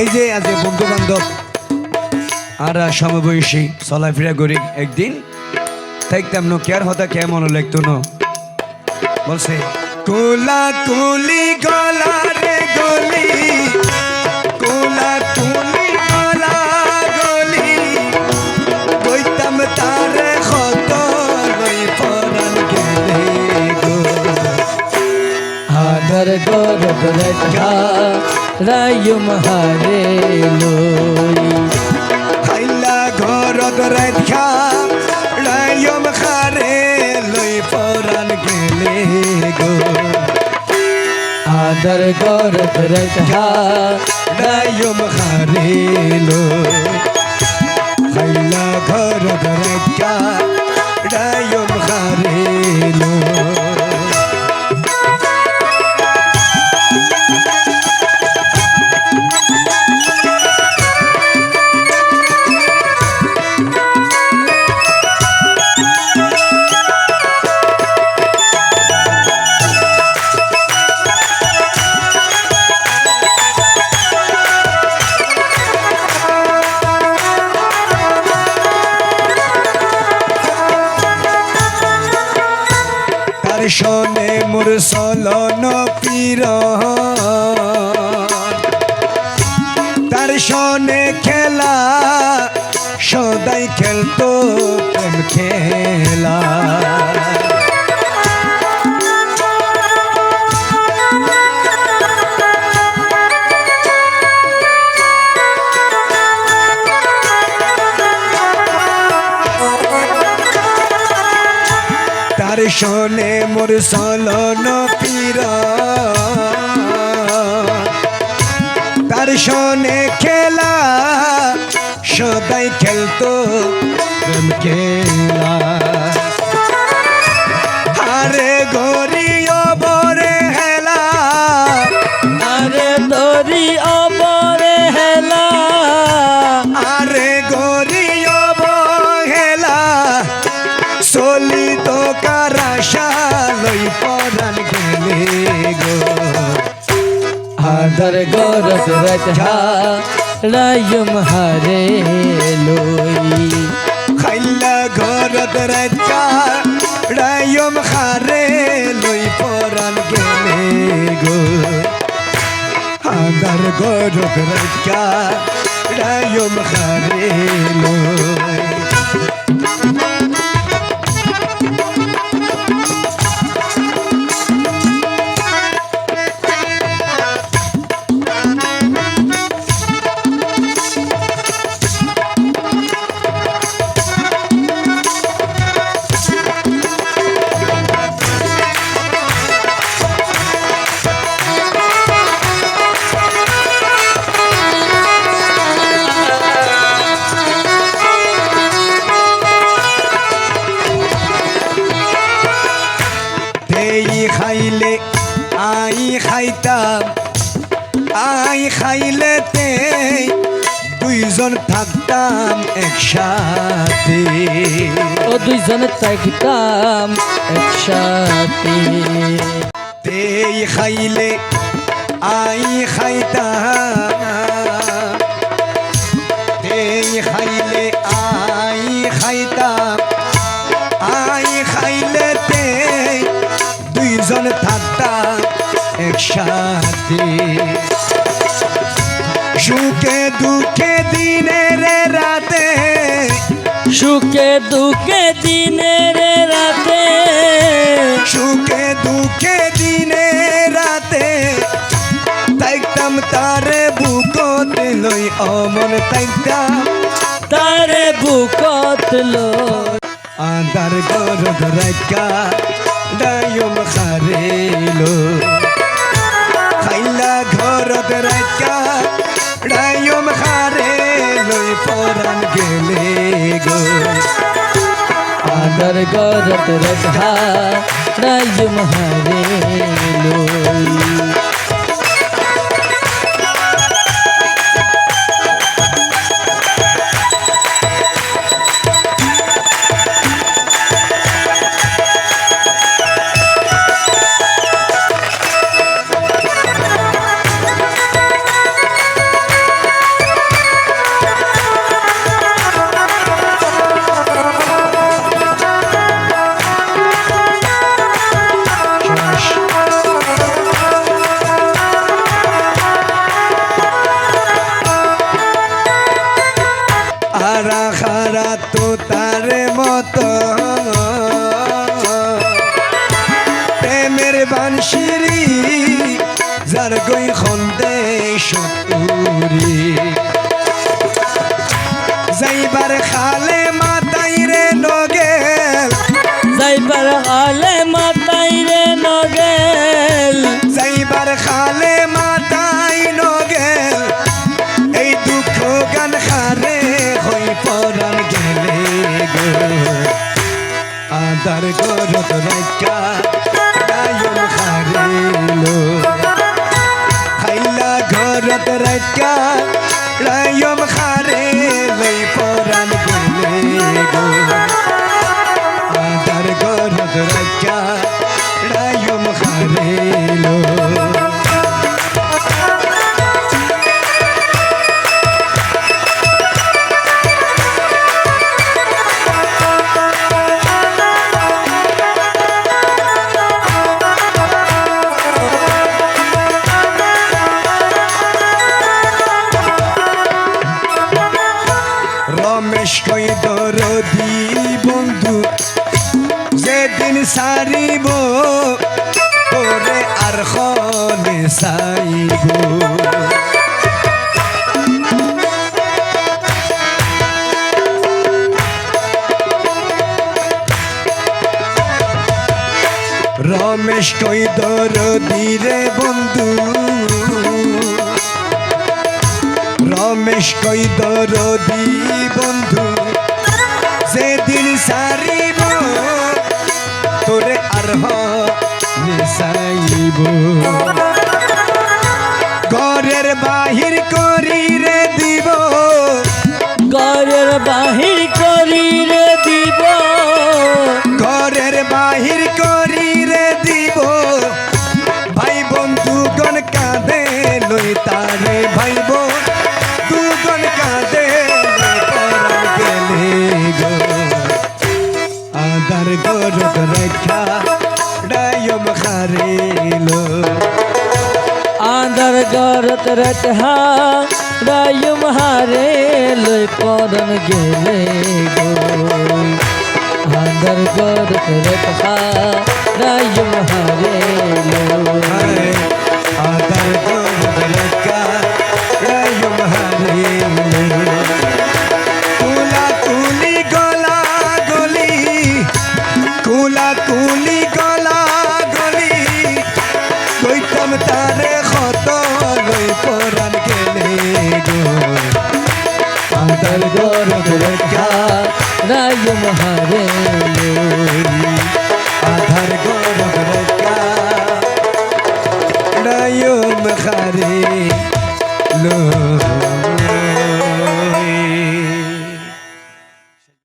এই যে আজ বন্ধু বান্ধব আর সমবয়সী, চলাফেরা করি একদিন। থাকতাম ন কেয়ার হতা কেমন লাগতো ন। বলছে কোলা কুলি গলা রায়ুম হারে লই খাইলা ঘৰত ৰাখা ৰায়ম খাৰে লৈ পৰাণ গেলে গো আদর গরব রাখা রায়ুম খাৰে লৈ শোনে মোর সলন পীর তার শোনে খেলা সদাই খেলতো প্রেম খেলা। তার শোনে মোর সলন পীরা তার শোনে খেলা সদাই খেলতো খেলা। পরান গেলে গো। আধার গরব রাখা রায়ুম হারে লই। খাইলা ঘরত রাজা রায়ম খারে লই পরান গেলে গো। আদার ঘরত রাজা রায়ম খারে লই। আই খাইলে তেই দুইজন থাকতাম একসাথে। ও দুইজন থাকতাম একসাথে। তেই খাইলে আই খাইতাম। তেই খাইলে আই খাইতাম। আই খাইলে তেই দুইজন থাকতাম একসাথে। সুখে দুঃখে দিনের রাতে। সুখে দুঃখে দিনের রাতে। সুখে দুঃখে দিনে রাতে। তাইতাম তারে বুকতে লই অমন তাইতাম তারে বুকত লই। আন্দার গরদ রাখা ডায়ম খারেলো। খাইলা ঘরত রাখা ডায়ম খারে লই পরান গেলে গো। আদর গরত রাখা রায়ুম হারে লই। গই খন্দে সতুরি যাইবার খালে মাতাই রে লগে যাইবার হালে খারেলো রমেশ কই দরদি বন্ধু যেদিন সারিব রমেশ কই দরদি রে বন্ধু। রমেশ কই দরদি বন্ধু বাহির করি রায়ুম হারে লই পরন গেলে গো আন্ধার গরত রতহা রায়ুম হারে লই আদার গরত রেখা মহারে।